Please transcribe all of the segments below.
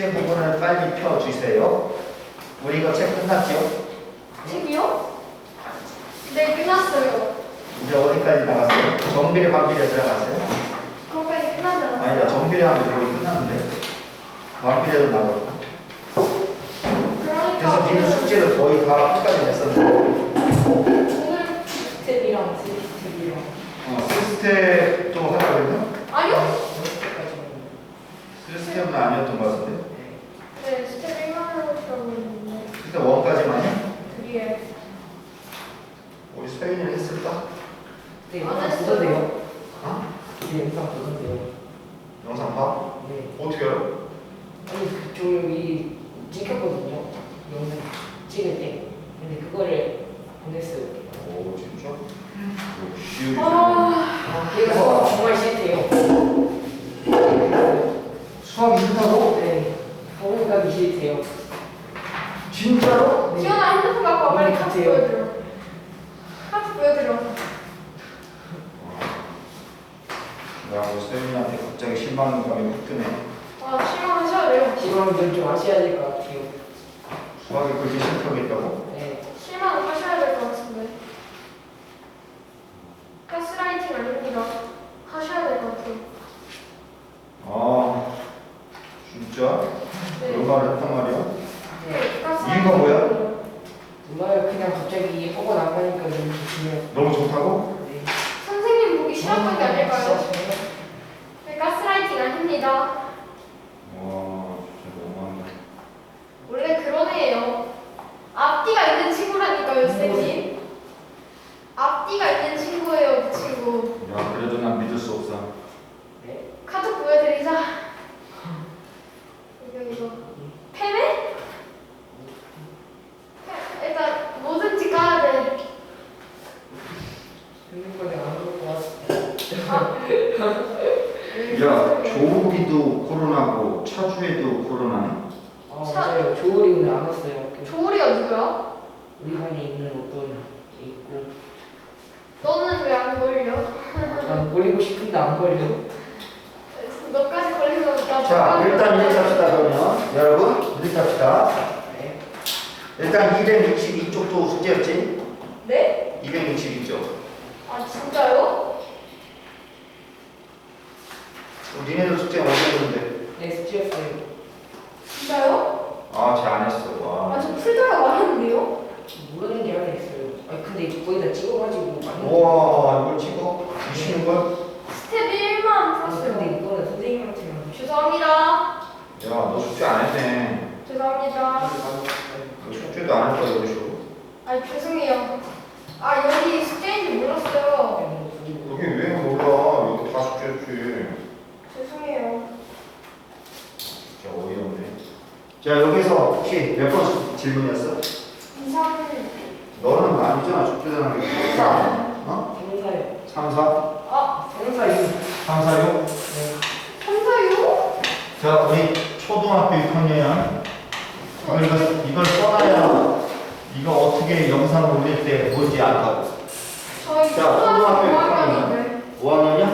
숙제 부분을 빨리 펴주세요. 우리 이거 책 끝났죠? 책이요? 네, 끝났어요. 이제 어디까지 나갔어요? 정비례 반비례 들어갔어요? 그거까지 않았어요? 아니다 정비례 하면 거의 끝났는데 반비례도 나갔고 그러니까 그래서 니는 숙제를 거의 다 끝까지 냈었는데 오늘 스텝이랑 스텝이랑 어, 시스템도 하려고 했나? 아니요? 시스템은 아니었던 것 같은데 네, 스텝 1만으로 들어고 있는데 시스템 원까지만요? 그게 우리 서윤이는 했을까? 네, 영상. 보던데요. 어? 네, 영상 보던데요. 영상 봐? 네. 어떻게 알아? 아니, 저 여기 찍혔거든요. 영상 찍을 때. 근데 그거를 보냈어요. 오 진짜? 역시 아, 그래서 정말 싫대요. 수학이 싫다고? 네. 싫대요. 진짜로? 네. 지원아 핸드폰 갖고 와 빨리 네, 카트 같아요. 보여드려 카트 보여드려 야, 우리 서윤이한테 갑자기 실망감이 확 드네. 아 실망하셔야 돼요 지금 좀 아셔야 될 것 같아요. 수학이 그렇게 싫다겠다고? 네. 실망 하셔야 될 것 같은데 가스라이팅 아닙니다 하셔야 될 것 같아요 아, 진짜? 말을 했단 말이야? 네. 이유가 뭐야? 정말 그냥 갑자기 하고 나가니까 너무 좋네요. 너무 좋다고? 네. 선생님 보기 싫었던 게 아닐까요? 네, 가스라이팅 아닙니다 와, 진짜 너무한다. 원래 그런 애예요 앞뒤가 있는 친구라니까요 쌤이 앞뒤가 있는 친구예요 그 친구 야, 그래도 난 믿을 수 없어. 네. 카드 보여드리자 이거 이거 펜에? 일단 뭐든지 까야 돼 핸드폰에 안 올것 같아. 야, 조국이도 코로나고 차주에도 코로나네. 아, 맞아요. 조울이 오늘 안 왔어요. 그 조울이가 누구야? 우리 반에 있는 어떤 게 있고 너는 왜 안 걸려? 난 버리고 싶은데 안 걸려. 너까지 걸리면 나 자, 일단 이렇게 합시다, 그러면. 여러분, 이렇게 합시다. 네. 일단 262쪽도 숙제였지? 네? 262쪽. 아 진짜요? 어, 니네들 숙제 어디 했는데? 네, 스트레스요. 진짜요? 아, 쟤 안 했어. 와. 아저 풀다가 말했는데요? 모르는 게 하나 있어요. 아 근데 거기다 찍어가지고 많이. 우와, 이걸 찍어? 미치는 거야? 스텝 1만 아, 풀었어요 근데 이거는 선생님한테 만 죄송합니다 야, 너 숙제 안 했네. 죄송합니다 너 숙제도 안 했다, 이러시고. 아 죄송해요 아 여기 숙제인지 몰랐어요 여기 왜 몰라? 여기 다 숙제였지. 죄송해요 진짜 어이없네. 자, 여기서 혹시 몇 번 질문이었어? 이상 너는 아니잖아, 숙제잖아. 어? 3, 4? 아. 3, 4, 6? 네. 3, 4, 6? 자, 우리 초등학교 6학년. 이걸, 이걸, 이걸 써놔야 이거 어떻게 영상을 올릴 때 뭔지 안다고. 저희 자, 초등학교 초등학교 5학년인데 5학년이야?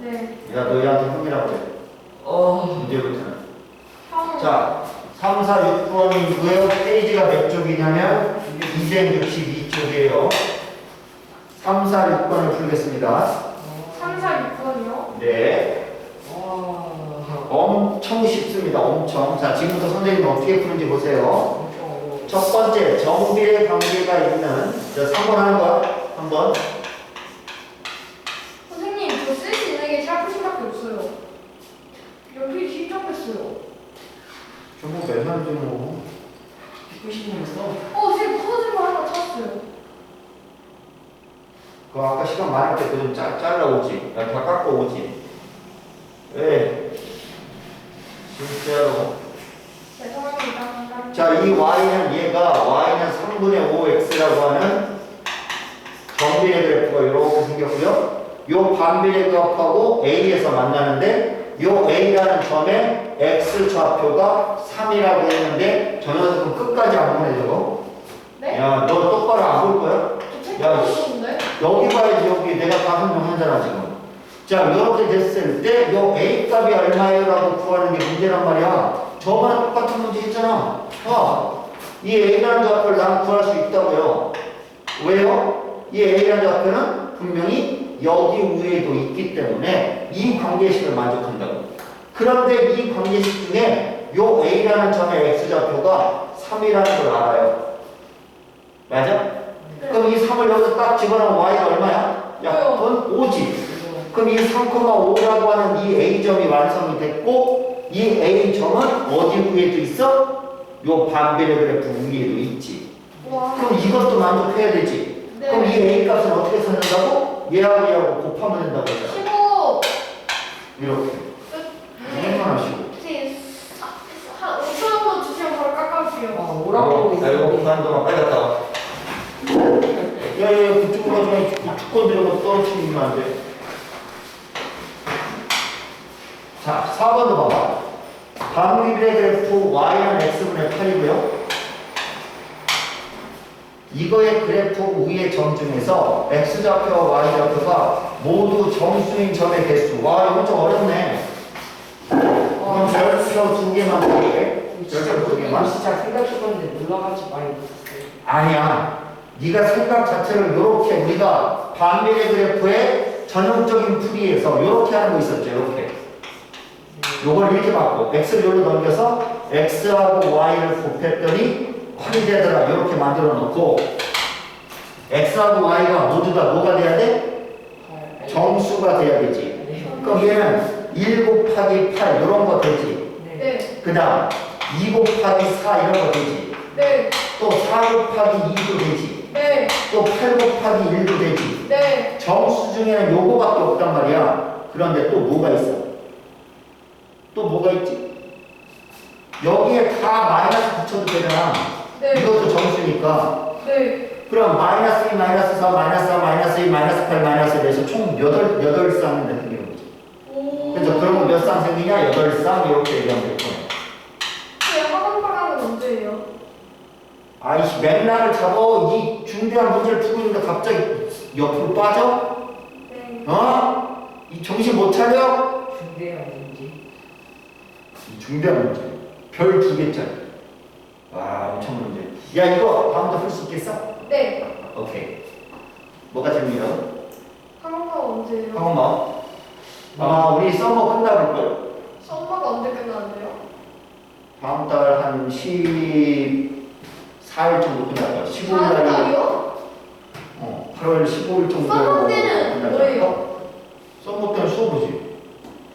네 야, 너희한테 형이라고 그래. 어. 문제부터는. 형 자, 3, 4, 6번이고요. 페이지가 몇 쪽이냐면 262쪽이에요. 3, 4, 6번을 풀겠습니다. 3, 4, 6번이요? 네. 와. 엄청 쉽습니다. 엄청. 자, 지금부터 선생님 어떻게 푸는지 보세요. 첫 번째, 정비례 관계가 있는, 자, 3번 하는 거야. 한번. 선생님 저 쓸 수 있는 게 샤프심밖에 없어요 여기 시작했어요 전부 맨날 좀 뭐. 싶은 거 써. 어 지금 퍼즐 거 하나 찾았어요 그 아까 시간 많을 때 그좀 잘라 오지. 야, 다 깎고 오지. 왜? 진짜로. 죄송합니다 자, 이 y는 얘가 y는 3분의 5x라고 하는 정비례 그래프가 이렇게 생겼고요. 요 반비례 값하고 a에서 만나는데 요 a라는 점에 x 좌표가 3이라고 했는데 저 녀석은 끝까지 안 보내 저거. 네? 야, 너 똑바로 안 볼 거야? 야, 없었는데? 여기 봐야지 여기 내가 다 설명하잖아 지금. 자, 이렇게 됐을 때 요 a 값이 얼마예요? 라고 구하는 게 문제란 말이야. 저만 똑같이 있잖아. 어, 이 A라는 좌표를 난 구할 수 있다고요. 왜요? 이 A라는 좌표는 분명히 여기 위에도 있기 때문에 이 관계식을 만족한다고. 그런데 이 관계식 중에 요 A라는 점의 X좌표가 3이라는 걸 알아요. 맞아? 네. 그럼 이 3을 여기서 딱 집어넣으면 Y가 얼마야? 약분 5지. 이거 그럼 이 3,5라고 하는 이 A점이 완성이 됐고 이 A점은 어디 위에도 있어? 요 반비례 그래프 위에도 있지. 와. 그럼 이것도 만족해야 되지. 네. 그럼 이 A 값은 어떻게 찾는다고? 얘하고 얘하고 곱하면 된다고 했잖아. 15. 이렇게. 얼마나 쉬워. 혹시 사- 한 5천 원 주시면 바로 깎아주세요. 아 오라고 야, 이거 있는데 그만 동안 빨리 갔다 와. 야, 야, 야, 그쪽으로 가서 축권 들어가 떨어뜨리면 안 돼. 자, 4번도 봐봐. 반비례 그래프 y는 x분의 8이고요. 이거의 그래프 위의 점 중에서 x좌표와 y좌표가 모두 정수인 점의 개수. 와, 이거 좀 어렵네. 그럼 별표 두 개만 볼게. 별표 두 개만. 진짜 생각해봤는데 놀라가지고 많이 못했어요 아니야. 네가 생각 자체를 이렇게 우리가 반비례 그래프의 전형적인 풀이에서 이렇게 하는 거 있었죠. 이렇게. 요걸 이렇게 받고 x를 여기로 넘겨서 x하고 y를 곱했더니 8이 되더라. 이렇게 만들어 놓고 x하고 y가 모두 다 뭐가 돼야 돼? 정수가 돼야 되지. 네. 그럼 얘는 1 곱하기 8 이런 거 되지. 네. 네. 그 다음 2 곱하기 4 이런 거 되지. 네. 또4 곱하기 2도 되지. 네. 또 8 곱하기 1도 되지. 네. 정수 중에는 요거밖에 없단 말이야. 그런데 또 뭐가 있어? 또 뭐가 있지? 여기에 다 마이너스 붙여도 되잖아. 네. 이것도 정수니까. 네. 그럼 마이너스 2, 마이너스 4, 마이너스 4, 마이너스 2, 마이너스 8, 마이너스 4에서 총 8, 8쌍이 생기는 거지. 오. 그래서 거몇쌍 생기냐? 8쌍 이렇게 얘기하면 될 거야. 네, 학원방학은 언제예요? 아이씨, 맥락을 잡어. 이 중대한 문제를 풀고 있는데 갑자기 옆으로 빠져? 네. 어? 이 정신 못 차려? 중대한 문제 이 중대한 문제. 별 두 개짜리. 와, 엄청 문제. 야, 이거 다음부터 풀 수 있겠어? 네. 오케이. 뭐가 재미있어? 학원방 언제예요? 한번만. 아마 우리 썸머 끝나볼 걸? 썸머가 언제 끝나는데요? 다음 달 한 14일 정도 거야. 15일 다음 날이 달이요? 어, 8월 15일 정도. 썸머 때는 뭐예요? 썸머 때는 수업이지.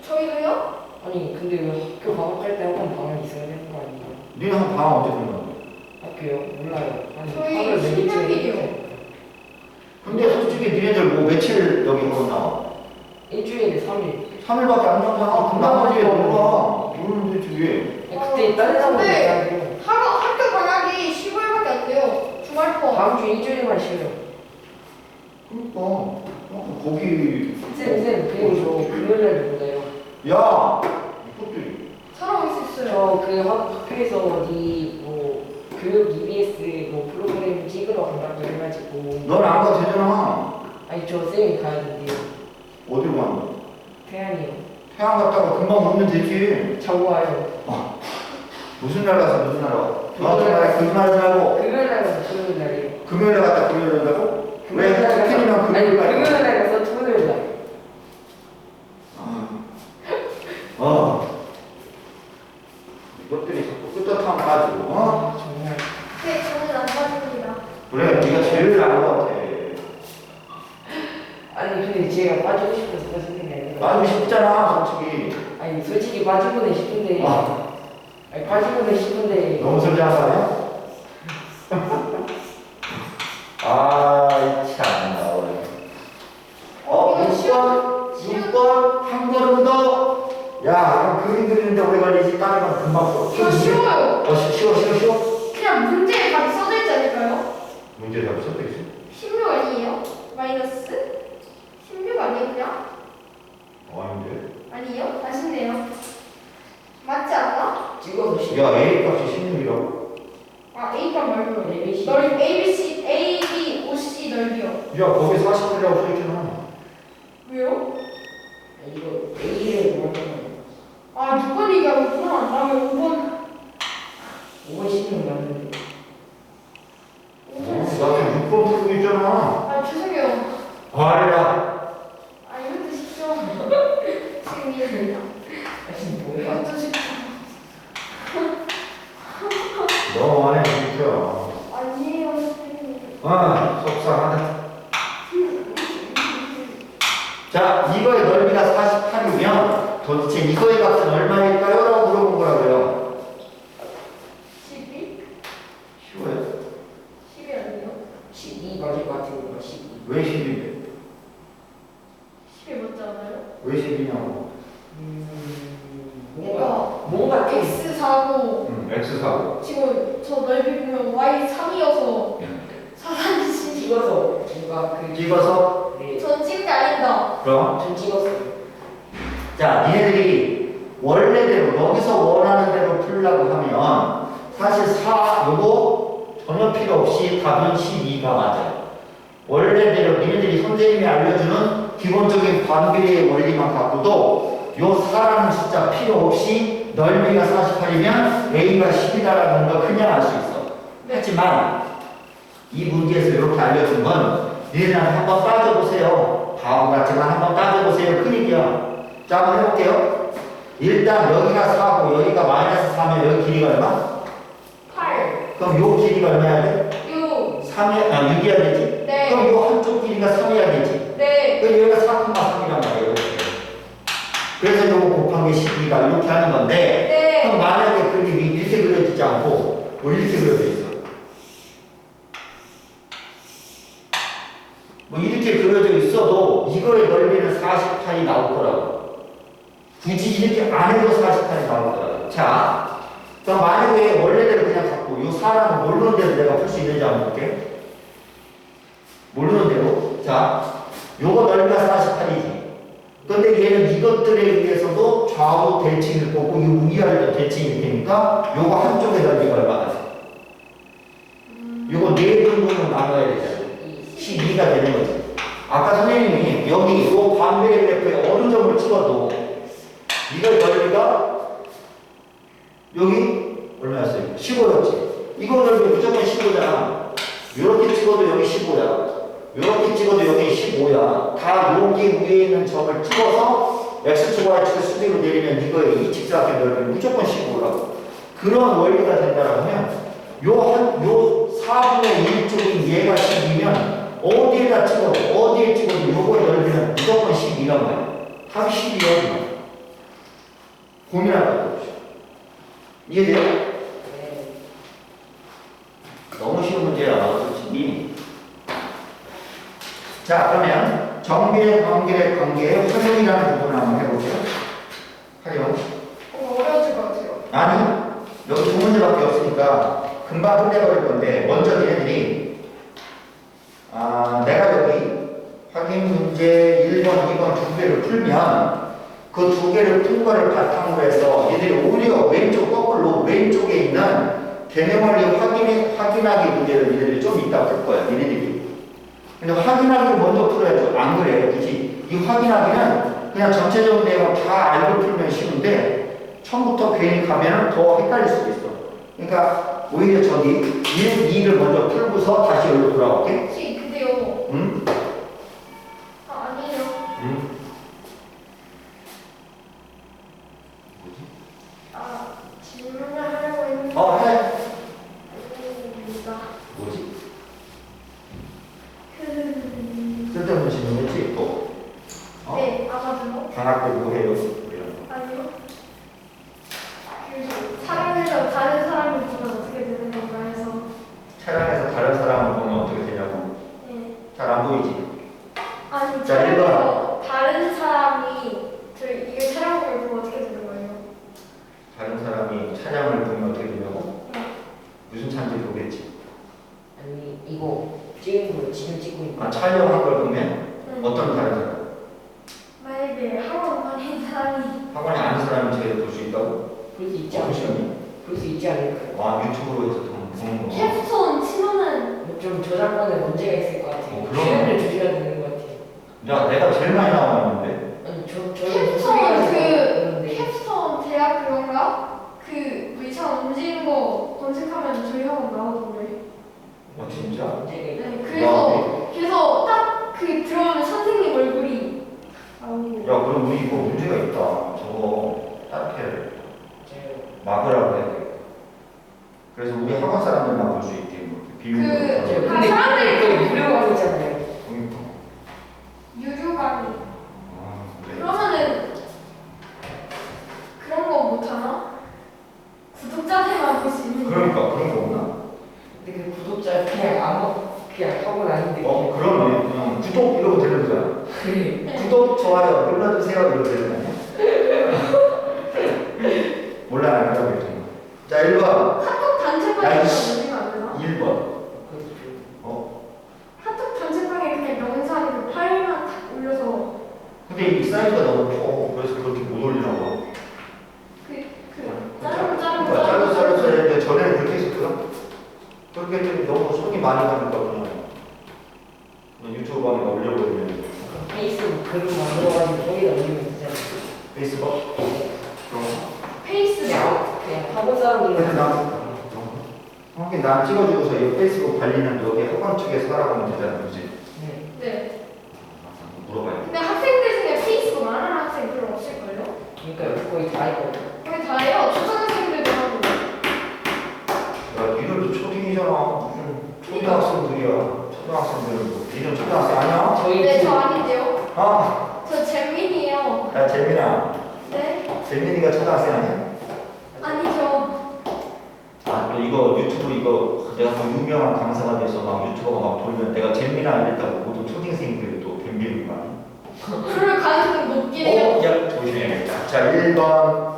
저희도요? 아니 근데 왜 학교 방학할 때 한 번 방학 있어야 되는 거 아닌가요? 니네 한 방학 언제 끝나? 학교요? 몰라요 아니 저희 학을 몇 일째 신학기요. 했어요. 근데 솔직히 니네들 뭐 며칠 여기 걸어 나와? 일주일에 3일 3일밖에 안 남잖아. 그럼 나머지 놀아. 놀면 되지 왜? 그때 다른 사람들 근데- 얘기하고 학교 방학이 15일밖에 안 돼요. 주말 포함. 다음 주 일주일만 쉬어요 그러니까 어, 거기 쌤쌤 그리고 저 금요일날 몰라요 야 이것들이 살아올 수 있어요. 저그 학교에서 어디 뭐 교육 EBS 뭐 프로그램 찍으러 간다고 해가지고 넌 안 가도 되잖아. 아니 저 쌤이 가야 된대요 어디로 가는 거야? 태안이요 태양 갔다가 금방 오면 되지. 자고 와요 무슨 날 가서 무슨 날 와? 날에 금요일 말고 금요일날 가서 토요일날이요 금요일에 갔다 금요일에 온다고? 왜? 특히나 아니 금요일 날. 금요일날 가서 토요일날 아. 어. 이것들이 자꾸 끄떡하면 가지고 어? 정말 네, 저는 안 빠집니다. 그래 네가 제일 나은 것 같아. 아니 근데 제가 빠지고 싶어서 빠지는 게 아니라 빠지고 싶잖아 솔직히. 아니 솔직히 빠지고는 싶은데 아. 아니 빠지고는 싶은데 너무 솔직한 거 아니야? 아, 참, 나오네. 어, 이거 쉬워. 6번, 6번, 한 걸음 더. 야, 그림 그리는데 오래 걸리지. 다른 건 금방 써. 이거 쉬워요. 어, 쉬- 쉬워, 쉬워, 쉬워. 그냥 문제에 답이 써져 있지 않을까요? 문제 답 써져 있어. 16 아니에요? 마이너스? 16 아니에요, 그냥? 어, 아닌데. 아니에요? 아쉽네요. 맞지 않나? 찍어서 시 야, A 값이 16이라고? 아, A값 말고요. ABC. 넓이 ABC, A, B, OC 넓이요. 야, 거기 40이라고 써있잖아. 왜요? 이거 A를 모르는 아, 6번 얘기하고 5번 안 나오면 5번. 수능 맞는데. 어, 나 6번 풀고 있잖아. 아 죄송해요. 알라. 아 이것도 쉽죠. 지금 이해됩니다. 아 지금 뭐야? 이것도 쉽죠. 너무 안해 진짜. 아니에요 선생님. 아, 속상하다. 자, 이거의 넓이가 48이면 도대체 이거의 값은 얼마일까요? 라고 물어본 거라고요. 12? 쉬워요. 10이 아니에요? 12 맞을 것 같은 거 12. 왜 10인데? 10이 맞지 않아요? 왜 10이냐고. 음, 얘가 뭔가 뭔가 좀 X4고 응, X사고. 지금 저 넓이 보면 Y3이어서 사단지 찍어서 뭔가 그 찍어서, 네. 전 찍은 게 아니다. 그럼. 전 찍었어요. 자, 니네들이 원래대로, 여기서 원하는 대로 풀려고 하면 사실 4, 요거 전혀 필요 없이 답은 12가 맞아요. 원래대로 니네들이 선생님이 알려주는 기본적인 반비례의 원리만 갖고도 요 4라는 숫자 필요 없이 넓이가 48이면 A가 10이다라는 걸 그냥 알 수 있어. 하지만 이 문제에서 이렇게 알려준 건 니네들한테 한번 따져보세요. 바보 같지만 한번 따져보세요. 큰 얘기야. 자, 한번 해볼게요. 일단 여기가 4고 여기가 마이너스 4면 여기 길이가 얼마? 8, 그럼 요 길이가 얼마야 돼? 6, 3이, 아, 6이어야 되지? 네. 그럼 요 한쪽 길이가 3이어야 되지? 네, 그럼 여기가 4,3이란 말이에요. 그래서 요거 곱한 게 12가 이렇게 하는 건데 네. 그럼 만약에 그림이 이렇게 그려지지 않고 뭐 이렇게 그려져 있어. 뭐 이렇게 그려져 있어도 이거의 넓이는 48이 나올 거라고. 굳이 이렇게 안 해도 48이 나올 거라고. 자, 그럼 만약에 원래대로 그냥 갖고 이 사람은 모르는 대로 내가 풀 수 있는지 한번 볼게. 모르는 대로. 자, 요거 넓이가 48이지. 근데 얘는 이것들에 의해서도 좌우 대칭일 거고 이 위아래도 대칭일 테니까 요거 한쪽의 넓이가 얼마나 돼? 요거 네 등분으로 나눠야 되잖아. 12가 되는 거지. 아까 선생님이 여기 요 반비례 그래프에 어느 점을 찍어도 이걸 넓이가 여기 얼마였어요? 15였지. 이거 넓이 무조건 15잖아. 이렇게 찍어도 여기 15야. 이렇게 찍어도 여기 15야. 다 여기 위에 있는 점을 찍어서 x축, y축을 수비로 내리면 이거의 이 직사각형 넓이는 무조건 15라고. 그런 원리가 된다고 하면 요 한, 요 4분의 1쪽인 얘가 10이면 어디에다 찍어도 어디에 찍어도 요거의 넓이는 무조건 12란 말이야. 답이 12야. 고민할 거 없죠. 이해돼요? 네. 너무 쉬운 문제야, 솔직히. 자, 그러면 정비례 관계의 관계의 활용이라는 부분을 한번 해볼게요. 활용. 어, 어려워질 것 같아요. 아니, 여기 두 문제밖에 없으니까 금방 끝내버릴 건데, 먼저 얘네들이, 아, 내가 여기 확인 문제 1번, 2번 두 개를 풀면, 그 두 개를 푼 거를 바탕으로 해서 얘들이 오히려 왼쪽 거꾸로 왼쪽에 있는 개념원리 확인, 확인하기 문제를 얘들이 좀 이따 풀 거야, 얘네들이. 근데 확인하기를 먼저 풀어야죠. 안 그래요, 굳이. 이 확인하기는 그냥 전체적인 내용 다 알고 풀면 쉬운데, 처음부터 괜히 가면 더 헷갈릴 수도 있어. 그러니까 오히려 저기 1, 2를 먼저 풀고서 다시 여기로 돌아올게. 혹시 근데요. 응? 아, 아니에요. 응? 아, 질문을 하려고 했는데. 어, 해. 아닙니다. 뭐지? 그... 쓸데없는 질문이지? 또? 어? 네, 아마도. 방학 때 뭐 해요? 이런 거. 아니요. 그 사람에서 다른 사람을 보면 어떻게 되는 건가 해서. 차량에서 다른 사람을 보면 어떻게 되냐고. 네. 잘 안 보이지? 아니, 자, 촬영에서 다른 사람이 저 이게 촬영을 보면 어떻게 되는 거예요? 다른 사람이 차량을 보면 어떻게 되냐고? 네. 무슨 차인지 보겠지. 아니 이거 찍은 거 지금 찍고 있는 거. 아, 촬영한 걸 보면 네. 어떤 다른 사람? 만약에 학원 다니는 사람이 학원에 아는 사람이 저희를 볼 수 있다고? 볼 수 있지 어떤 않을까요? 시간이? 볼 수 있지 않을까요? 와, 유튜브로 해서 좀 보는 거. 캡스톤 치면은 좀 저작권에 문제가 있을 것 같아요. 어, 그럼. 표현을 조심해야 되는 것 같아요. 야, 내가 제일 많이 나왔는데. 아니 저 저는 캡스톤 그 그런데 캡스톤 대학 그건가? 그 이상 움직이는 거 검색하면 너 이거 문제가 있다. 저거 따뜻해. 제가 막으라고 해야 돼. 그래서 우리 학원 사람들만 볼 수 있게 이렇게 비우고. 그- 제가 아, 근데 사람들이 그게 무료로 하고 있잖아요. 그러니까. 유료감이. 아, 그래. 그러면은 그런 거 못하나? 구독자들만 볼 수 있는 거. 그러니까 그런 거 없나? 근데 그 구독자 그냥 아무 그냥 학원 아닌데. 어, 그러네. 그냥 구독 이러고 되는 거야. 그래. 네. 구독, 좋아요 눌러주세요 이러고 되는 거 아니야? 몰라, 안 그러고 있잖아. 자, 1번. 카톡 야, 단체방에 이씨. 올리면 안 되나? 1번. 그렇죠. 어? 카톡 단체방에 그냥 영상 그 파일만 탁 올려서 근데 이 사이즈가 너무 커. 그래서 그렇게 못 올리라고. 그, 그 자르고 자르고 그러니까 자르고 자르고 자르고 했는데 전에는 그렇게 했었거든? 그렇게 했더니 너무 손이 많이 가니까 그냥 그냥 유튜브 방에 올려버리면 페이스북 글을 만들어가지고 거기다 올리면 되잖아요. 페이스북? 페이스북 그냥 그냥 근데 사람들은 난 하긴 난 찍어주고서 이 페이스북 관리는 여기 학원 측에서 하라고 하면 되잖아 그지? 네. 네 물어봐야 돼 근데 학생들 중에 페이스북 안 하는 학생 별로 없을걸요? 그러니까 거의 다 있거든요. 거의 다예요 초등학생들도 하고 야, 니들도 초딩이잖아. 초등학생들이야. 초등학생들은 뭐, 니는 초등학생 아니야? 저희 네 그- 저 아닌데요 아, 저 재민이에요 야, 재민아. 네 재민이가 초등학생 아니야? 아니죠 아, 또 이거 유튜브 이거 내가 뭐 유명한 강사가 돼서 막 유튜버가 막 돌면 내가 재민아 이랬다고 모든 초딩생들이 또 뱀비는 거 아니야? 그럴 가능성이 높긴 해요 어? 야, 조심해야겠다. 자, 1번.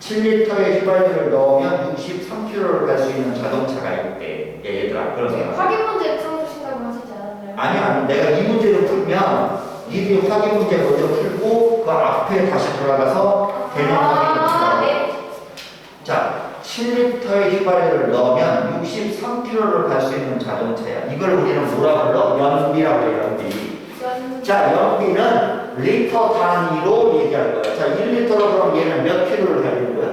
7리터의 휘발유를 넣으면 63km를 갈 수 있는 자동차가 있대. 예, 얘들아, 그런 생각. 확인 문제 풀어주신다고 하시지 않았나요? 아니야, 아니, 내가 이 문제를 풀면 니들이 확인 문제 먼저 풀고 그 앞에 다시 돌아가서 개념 확인을 아. 네. 자, 7리터의 휘발유를 넣으면 63km를 갈 수 있는 자동차야. 이걸 우리는 뭐라 불러? 연비라고 해요, 연비. 연... 자, 연비는 리터 단위로 얘기할 거야. 자, 1리터로 그럼 얘는 몇 킬로를 달리는 거야?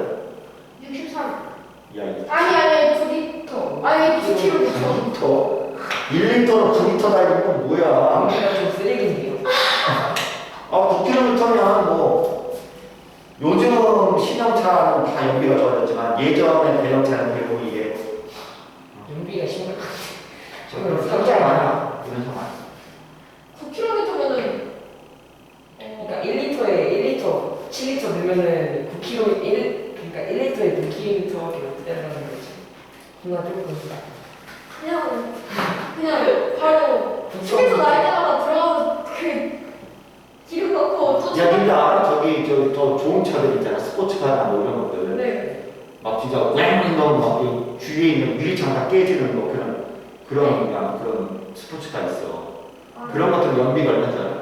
63 야, 이 아니 아니 9리터 아니 9km 9리터. 1리터로 9리터 달리는 건 뭐야? 연비가 좀 쓰레기인데요. 아, 9km면 뭐 요즘 신형차는 다 연비가 좋아졌지만 예전에 대형차는 결국 이게 연비가 심각한. 그런 상장 많아. 이런 차 많아. 9km면은 그러니까 1리터에 1리터 7리터 넣으면은 9km 1 그러니까 1리터에 9km밖에 못 되는 거죠. 존나 조금 그냥 그냥 바로 집에서 나올 때마다 들어가서 그 기름 넣고 또 야, 근데 알아? 저기 저 더 좋은 차들 있잖아. 스포츠카나 뭐 이런 것들. 네. 막 진짜 꽝 넣으면 막이 주위에 있는 유리창 다 깨지는 뭐 그런 그런 그냥 그런 스포츠카 있어. 아, 그런 것들 연비가 얼마잖아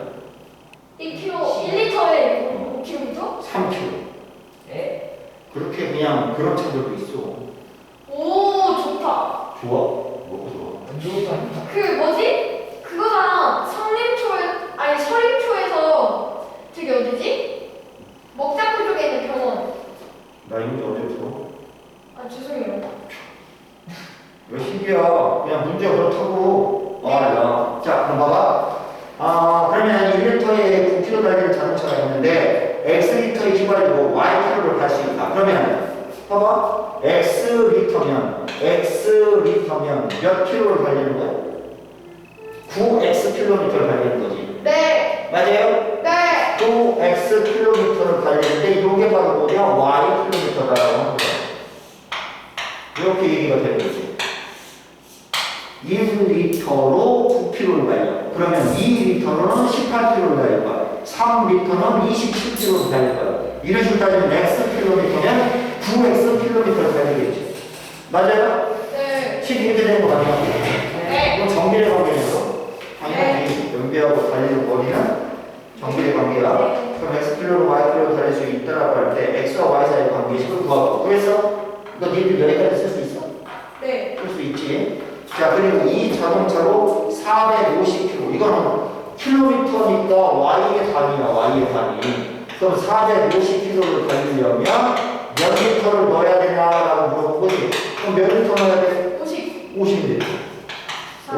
1km 1리터에 5km? 3km. 네. 그렇게 그냥 그런 차들도 있어. 오 좋다 좋아? 뭐가 좋아? 안 좋은 거 아닌가? 그 뭐지? 그거잖아 성림초에 아니 서림초에서 저기 어디지? 먹자구 쪽에 있는 병원 나 이문제 어제 들어? 아 죄송해요 왜 신기야? 그냥 문제가 그렇다고. 아, 야. 자, 그럼 봐봐. 아, 그러면 1리터에 9km 달리는 자동차가 있는데, X리터의 휘발유로 Y킬로를 갈 수 있다. 그러면, 봐봐. X리터면, X리터면 몇 킬로를 달리는 거야? 9X 킬로미터를 달리는 거지. 네 맞아요? 네. 9X 킬로미터를 달리는데, 이게 바로 뭐냐? Y 킬로미터다라고 하는 거야. 이렇게 얘기가 되는 거지. 1리터로 9km를 달려. 그러면 2리터로는 18km를 달릴 거야. 3리터는 27km를 달릴 거야. 이런 식으로 따지면 x 킬로미터면 9x 킬로미터를 달리겠지. 맞아요? 네. 식 이렇게 되는 거 맞나요? 네. 이건 정비례 관계에서 당연히 연비하고 달리는 거리는 정비례 관계야. 그럼 x 킬로로 y 킬로로 달릴 수 있다라고 할 때 x와 y 사이의 관계식을 구하고 그래서 이거 니들 여기까지 쓸 수 있어? 네. 쓸 수 있지. 자, 그리고 이 자동차로 450km. 이거는 킬로미터니까 Y의 단위야, Y의 단위. 그럼 450km를 달리려면 몇 리터를 넣어야 되냐라고 물어본 거지. 그럼 몇 리터 넣어야 돼? 50 50리터.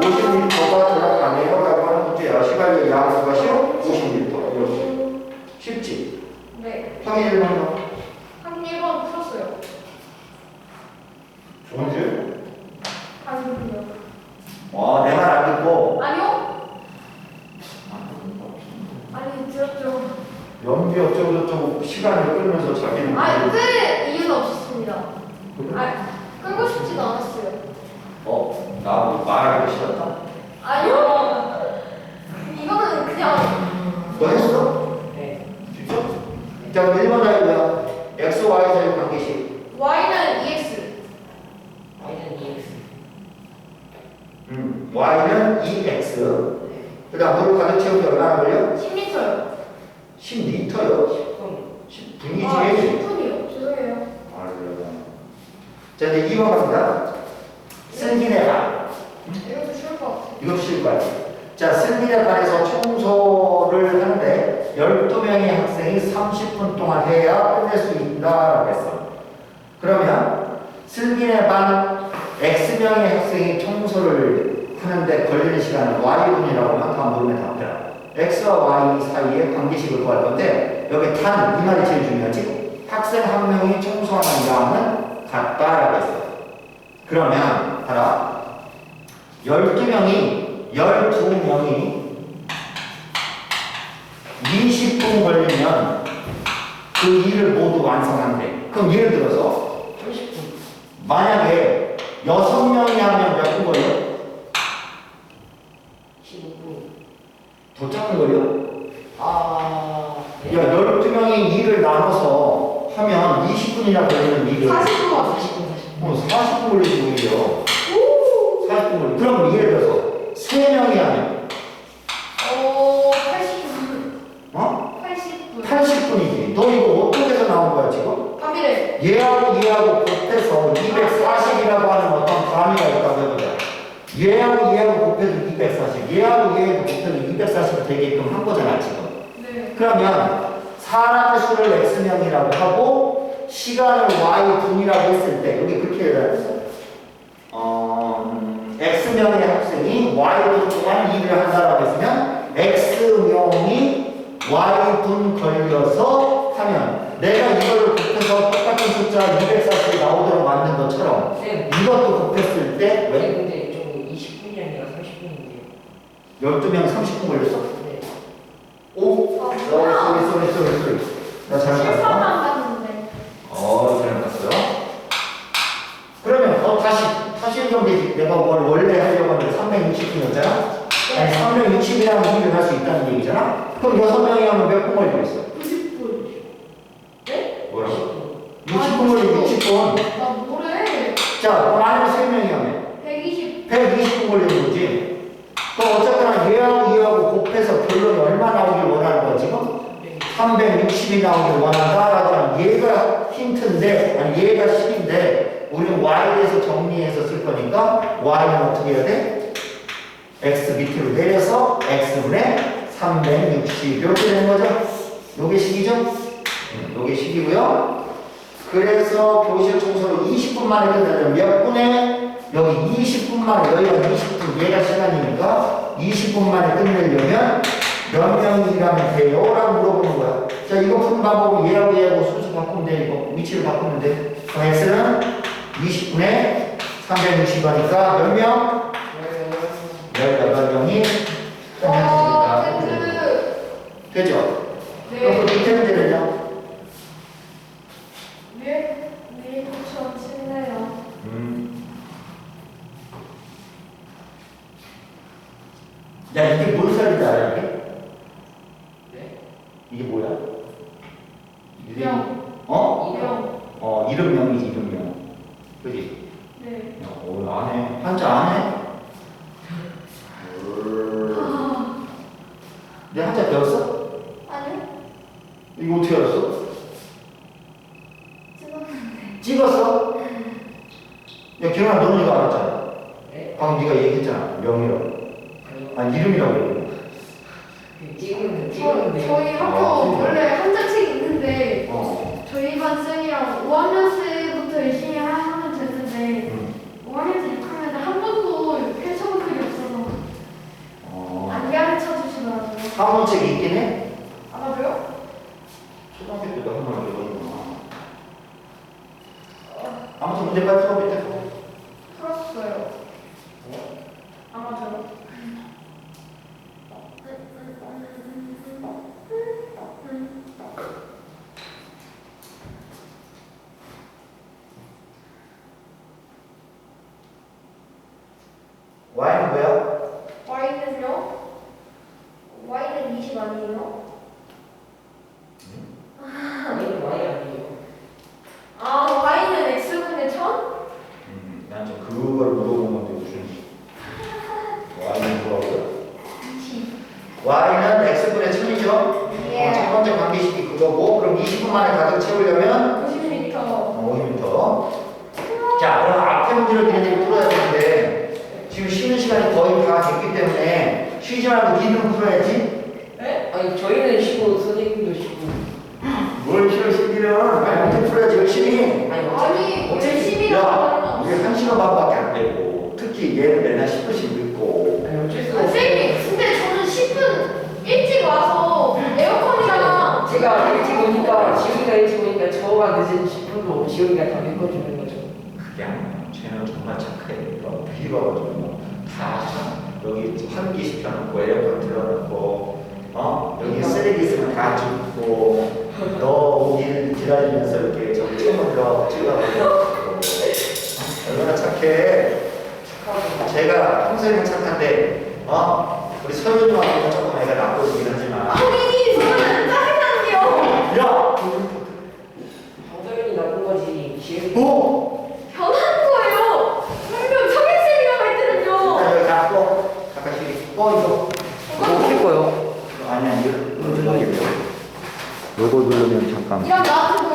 50리터가 들어가네요. 라고 하는 문제야. 시간의 양은 것이요? 50리터. 이렇게. 쉽지? 네. 확인 좀 해봐. 한 1번 풀었어요. 언제? 아니요. 와, 내 말 안 듣고. 아니요? 아니, 들었죠. 연비 어쩌고 저쩌고 시간을 끌면서 자기는. 아니, 끌 이유는 없었습니다. 그래? 아, 끌고 싶지도 않았어요. 어, 나 말하기 싫었다. 아니요? 이거는 그냥 너 했어? 네. 진짜? 자, 그럼 1번 다이브야. X, Y 사이 관계식. Y는 EX. Y는 EX. 음, Y는 EX. 네. 그 다음 물을 가득 채우기 얼마나 걸려? 10m요. 10리터요. 10분. 10분이지. 아, 10분이요. 죄송해요. 아, 그래요. 자, 이제 2번 갑니다. 슬기네 반. 이것도 쉬울 것 같아요. 이것도 쉬울 거야. 자, 슬기네 반에서 청소를 하는데 12명의 학생이 30분 동안 해야 끝낼 수 있다라고 했어. 그러면 슬기네 반 X명의 학생이 청소를 하는데 걸리는 시간은 Y분이라고 다음 물음에 답해라. X와 Y 사이의 관계식을 구할 건데 여기 단, 이 말이 제일 중요하지? 학생 한 명이 청소하는 양은 같다라고 했어. 그러면 봐라. 12명이 12명이 20분 걸리면 그 일을 모두 완성한대. 그럼 예를 들어서 30분. 만약에 6명이 하면 몇 분 걸려? 15분. 더 작은 걸려? 아. 네. 야, 12명이 일을 나눠서 하면 20분이나 걸리는 일을 40분. 40분, 40분. 어, 40분 걸리지 오히려 40분 걸리 그럼 예를 들어서 3명이 하면 어, 80분. 어? 80분. 80분이지 너 이거 어떻게 해서 나온 거야 지금? 밤이래. 얘하고 얘하고 곱해서 240이라고 하는 어떤 단위가 있다고 해보자. 얘하고 얘하고 곱해도 240, 얘하고 얘하고 곱해도 240이 되게끔 한 거잖아, 지금. 네. 그러면 사람의 수를 X명이라고 하고 시간을 Y분이라고 했을 때, 여기 그렇게 해야 돼. 어, 음, X명의 학생이 Y분 동안 일을 한다라고 했으면 X명이 Y분 걸려서 하면 내가 이걸 곱해서 똑같은 숫자 240이 나오도록 만든 것처럼 네. 이것도 곱했을 때왜 왜? 근데 좀 20분이 아니라 30분인데요. 12명 30분 걸렸어? 네. 오? 아, 어, 뭐야. 쏘리 쏘리 쏘리 쏘리 나 잘못 봤어? 실수만 봤는데. 어, 잘못 봤어요 그러면 어 다시 다시 내가 뭘 원래 하려고 하는데 360분이었잖아? 네. 아니 360이라는 일을 할수 있다는 얘기잖아? 그럼 6명이 하면 몇 분 걸리고 있어? 90분. 네? 뭐라고? 10분. 60분 걸리고 60분 나 뭐래? 자, 그럼 안에 3명이 하면 120. 120분 걸리는 거지. 그럼 어쨌거나 얘하고 얘하고 곱해서 결론이 얼마 나오길 원하는 거야, 지금? 360이 나오길 원한다라고 하면 얘가 힌트인데, 아니 얘가 10인데, 우리는 Y에 대해서 정리해서 쓸 거니까, Y는 어떻게 해야 돼? X 밑으로 내려서 X분의 360 이렇게 되는 거죠? 요게 식이죠? 음, 요게 식이고요. 그래서 교실 청소를 20분 만에 끝내면 몇 분에 여기 20분 만에 여기가 20분 얘가 시간이니까 20분 만에 끝내려면 몇 명이 일하면 돼요? 라고 물어보는 거야 자 이거 푸는 방법은 얘하고 얘하고 순수 바꾸면 돼 이거 위치를 바꾸면 돼 그럼 x는 20분에 360이니까 몇 명? 18명이 와, 텐트. 되죠? 네. 그럼 그 밑에 문제는요? 네. 네, 그쵸. 쉽네요. 음. 야 이게 뭔 소리인지 알아 이게? 네. 이게 뭐야? 명. 어? 명. 어 이름명이지 이름명 그지? 네. 야, 어, 안 해. 한자 안 해? 아, 내 한자 배웠어? 아니요. 이거 어떻게 알았어? 찍었는데. 찍었어? 야 기현아 너는 이거 알았잖아 네. 방금 네가 얘기했잖아 명이라고. 아니 이름이라고 얘기해 그 찍었는데 저, 찍었는데. 저희 학교 어, 원래 한 사원책이 있긴 해? 안 와줘요? 초등학교 때도 한번 배웠구나. 아무튼 문제 빨리 풀어 밑에 거. 풀었어요. 어? 안 와줘요? y는 뭐야? 제가 일찍 오니까 지훈이가 일찍 오니까 저가 늦은 10분도 지훈이가 다 메꿔주는 거죠. 그게 아니야 쟤는 정말 착해. 너 비가가지고 다 여기 환기 시켜놓고 에어컨 틀어놓고 어? 여기 쓰레기 있으면 다 줍고 너 오길 기다리면서 이렇게 저기 창문 들어 찍어가지고. 얼마나 착해. 제가 평소에는 착한데 어? 우리 서윤이만큼은 조금 애가 나쁘긴 하지만. 아니 저는. 야! 방정현이 나쁜 거지. 지훈이. 어? 변한 거예요. 방금 청일생이라고 할 때는요. 자, 여기 갖고 가까이 꺼 이거 뭐킬 거요? 아니야 이거 누르면 요거 누르면 잠깐 이랑 나한테